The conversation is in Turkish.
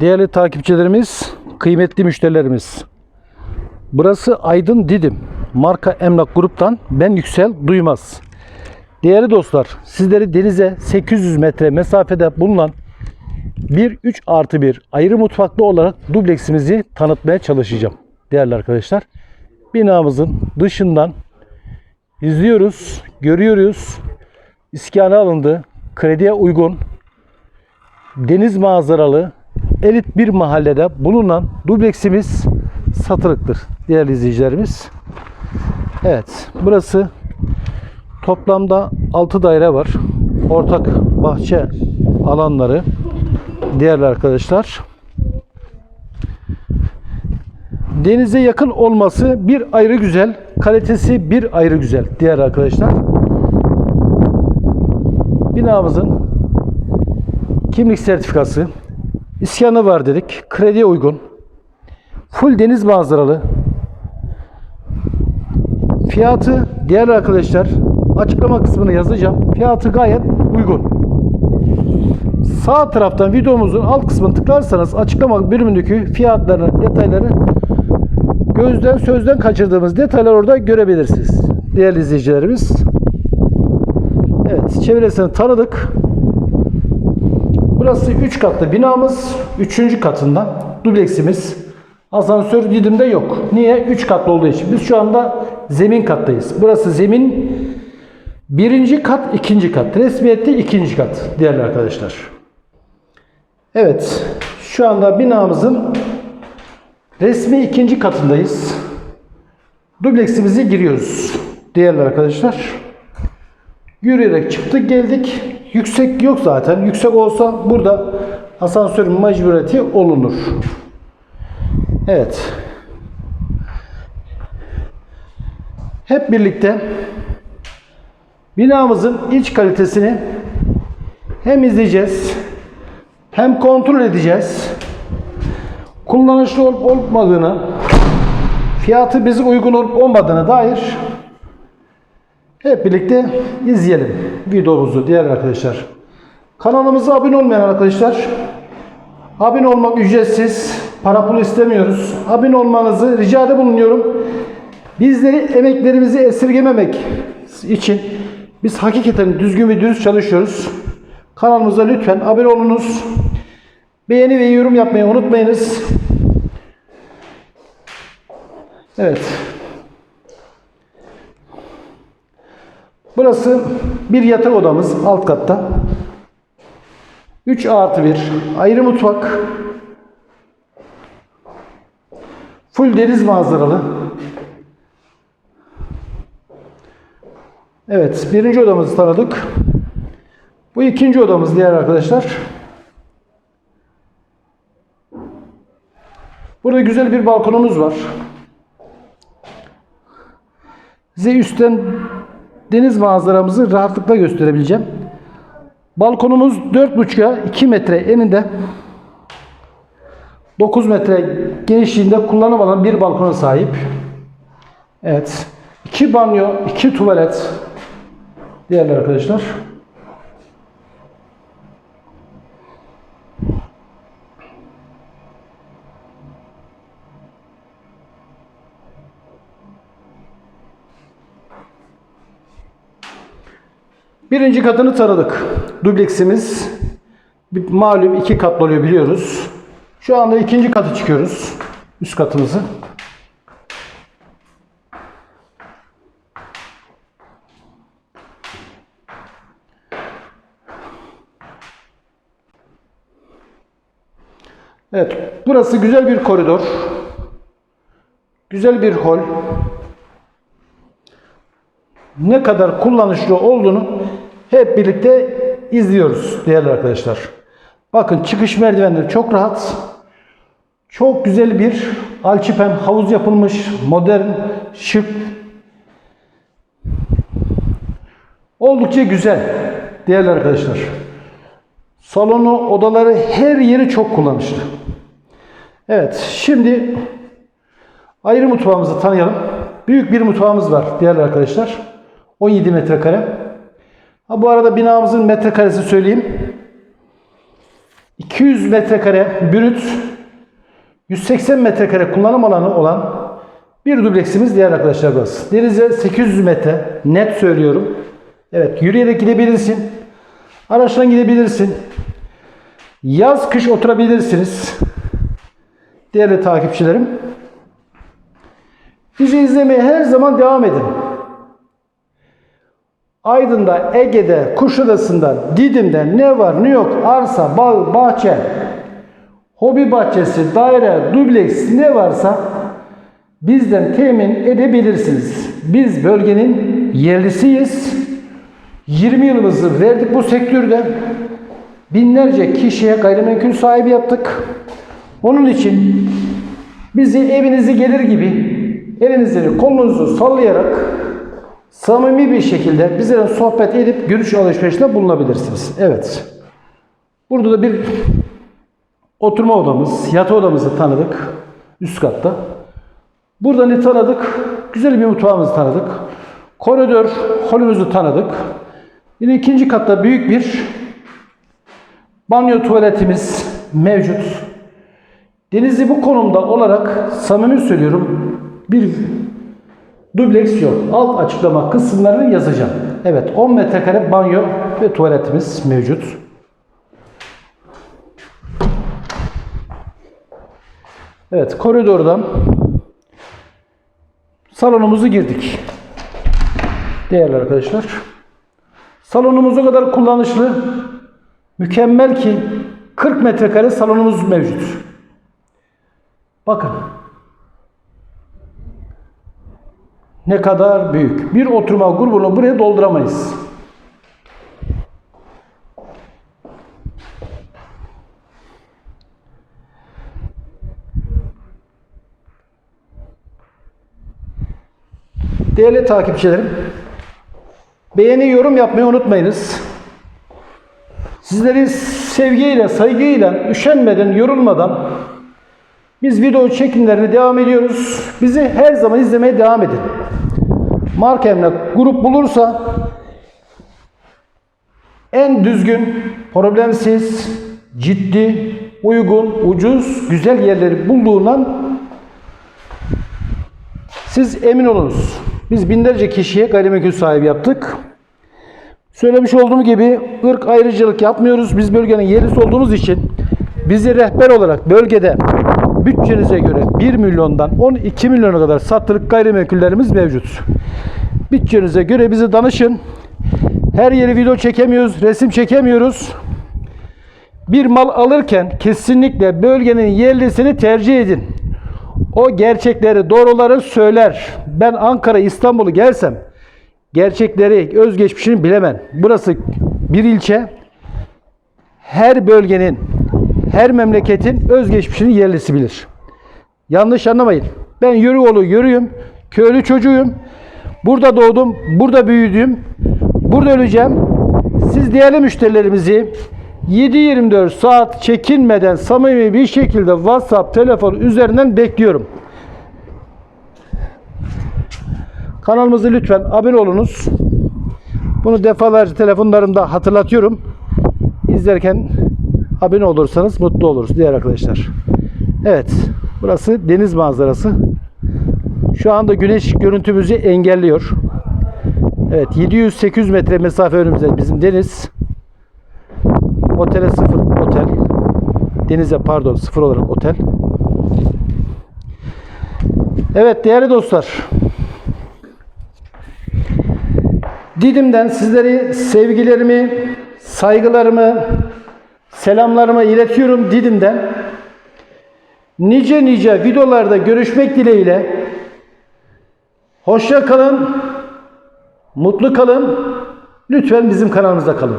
Değerli takipçilerimiz, kıymetli müşterilerimiz. Burası Aydın Didim. Marka Emlak Grup'tan ben Yüksel Duymaz. Değerli dostlar, sizleri denize 800 metre mesafede bulunan bir 3 artı 1 ayrı mutfaklı olarak dubleksimizi tanıtmaya çalışacağım. Değerli arkadaşlar, binamızın dışından izliyoruz, görüyoruz. İskana alındı, krediye uygun, deniz manzaralı, elit bir mahallede bulunan dubleksimiz satılıktır değerli izleyicilerimiz. Evet, burası toplamda 6 daire var. Ortak bahçe alanları değerli arkadaşlar. Denize yakın olması bir ayrı güzel, kalitesi bir ayrı güzel değerli arkadaşlar. Binamızın kimlik sertifikası, iskanı var dedik, krediye uygun, full deniz manzaralı, fiyatı değerli arkadaşlar açıklama kısmına yazacağım. Fiyatı gayet uygun. Sağ taraftan videomuzun alt kısmını tıklarsanız açıklama bölümündeki fiyatlarını, detayları gözden sözden kaçırdığımız detaylar orada görebilirsiniz. Değerli izleyicilerimiz. Evet, çevresini tanıdık. Burası 3 katlı binamız. 3. katında dubleksimiz. Asansör Didim'de yok. Niye? 3 katlı olduğu için. Biz şu anda zemin kattayız. Burası zemin birinci kat, ikinci kat. Resmiyette ikinci kat değerli arkadaşlar. Evet. Şu anda binamızın resmi ikinci katındayız. Dubleksimize giriyoruz. Değerli arkadaşlar. Yürüyerek çıktık geldik. Yüksek yok zaten. Yüksek olsa burada asansörün mecburiyeti olunur. Evet. Hep birlikte binamızın iç kalitesini hem izleyeceğiz hem kontrol edeceğiz. Kullanışlı olup olmadığını, fiyatı bize uygun olup olmadığına dair hep birlikte izleyelim videomuzu diğer arkadaşlar. Kanalımıza abone olmayan arkadaşlar abone olmak ücretsiz. Para pul istemiyoruz. Abone olmanızı ricada bulunuyorum. Bizleri emeklerimizi esirgememek için biz hakikaten düzgün ve dürüst çalışıyoruz. Kanalımıza lütfen abone olunuz. Beğeni ve yorum yapmayı unutmayınız. Evet. Burası bir yatak odamız alt katta. 3 artı 1 ayrı mutfak. Full deniz manzaralı. Evet, birinci odamızı tanıdık. Bu ikinci odamız diğer arkadaşlar. Burada güzel bir balkonumuz var. Size üstten deniz manzaramızı rahatlıkla gösterebileceğim. Balkonumuz 4,5'a 2 metre eninde 9 metre genişliğinde kullanım alan bir balkona sahip. Evet. 2 banyo, 2 tuvalet. Değerli arkadaşlar. Birinci katını tanıdık. Dubleksimiz malum iki katlı oluyor biliyoruz. Şu anda ikinci katı çıkıyoruz. Üst katımızı. Evet, burası güzel bir koridor. Güzel bir hol. Ne kadar kullanışlı olduğunu hep birlikte izliyoruz değerli arkadaşlar. Bakın çıkış merdivenleri çok rahat. Çok güzel bir alçıpen havuz yapılmış. Modern, şık. Oldukça güzel değerli arkadaşlar. Salonu, odaları her yeri çok kullanışlı. Evet, şimdi ayrı mutfağımızı tanıyalım. Büyük bir mutfağımız var değerli arkadaşlar. 17 metrekare. Ha, bu arada binamızın metrekaresi söyleyeyim. 200 metrekare brüt, 180 metrekare kullanım alanı olan bir dubleksimiz diğer arkadaşlar burası. Denize 800 metre net söylüyorum. Evet yürüyerek gidebilirsin. Araçla gidebilirsin. Yaz kış oturabilirsiniz. Değerli takipçilerim. Bizi izlemeye her zaman devam edin. Aydın'da, Ege'de, Kuşadası'nda, Didim'de ne var ne yok arsa, bağ, bahçe, hobi bahçesi, daire, dubleks ne varsa bizden temin edebilirsiniz. Biz bölgenin yerlisiyiz. 20 yılımızı verdik bu sektörde. Binlerce kişiye gayrimenkul sahibi yaptık. Onun için bizi evinizi gelir gibi elinizi kolunuzu sallayarak samimi bir şekilde bizlere sohbet edip görüş alışverişinde bulunabilirsiniz. Evet. Burada da bir oturma odamız, yatı odamızı tanıdık üst katta. Burada ne tanıdık? Güzel bir mutfağımızı tanıdık. Koridor holümüzü tanıdık. Yine ikinci katta büyük bir banyo tuvaletimiz mevcut. Denizi bu konumda olarak samimi söylüyorum bir dubleks yok. Alt açıklama kısımlarını yazacağım. Evet 10 metrekare banyo ve tuvaletimiz mevcut. Evet koridordan salonumuzu girdik. Değerli arkadaşlar. Salonumuz o kadar kullanışlı, mükemmel ki 40 metrekare salonumuz mevcut. Bakın. Ne kadar büyük. Bir oturma grubunu buraya dolduramayız. Değerli takipçilerim, beğeni yorum yapmayı unutmayınız. Sizleri sevgiyle, saygıyla, üşenmeden, yorulmadan biz video çekimlerine devam ediyoruz. Bizi her zaman izlemeye devam edin. Marka emlak grup bulursa en düzgün, problemsiz, ciddi, uygun, ucuz, güzel yerleri bulduğundan siz emin olunuz. Biz binlerce kişiye gayrimenkul sahibi yaptık. Söylemiş olduğum gibi ırk ayrıcılık yapmıyoruz. Biz bölgenin yerlisi olduğumuz için bizi rehber olarak bölgede bütçenize göre 1 milyondan 12 milyona kadar satılık gayrimenkullerimiz mevcut. Bütçenize göre bizi danışın. Her yeri video çekemiyoruz, resim çekemiyoruz. Bir mal alırken kesinlikle bölgenin yerlisini tercih edin. O gerçekleri, doğruları söyler. Ben Ankara, İstanbul'u gelsem gerçekleri, özgeçmişini bilemem. Burası bir ilçe. Her bölgenin, her memleketin özgeçmişini yerlisi bilir. Yanlış anlamayın. Ben Yörüoğlu yürüyüm, köylü çocuğuyum. Burada doğdum, burada büyüdüm. Burada öleceğim. Siz değerli müşterilerimizi 7-24 saat çekinmeden samimi bir şekilde WhatsApp telefon üzerinden bekliyorum. Kanalımızı lütfen abone olunuz. Bunu defalarca telefonlarımda hatırlatıyorum. İzlerken abone olursanız mutlu oluruz diğer arkadaşlar. Evet, burası deniz manzarası. Şu anda güneş görüntümüzü engelliyor. Evet, 700-800 metre mesafe önümüzde bizim deniz. Otele sıfır otel. Denize pardon sıfır olarak otel. Evet değerli dostlar. Didim'den sizleri sevgilerimi, saygılarımı, selamlarımı iletiyorum Didim'den. Nice nice videolarda görüşmek dileğiyle. Hoşça kalın, mutlu kalın. Lütfen bizim kanalımızda kalın.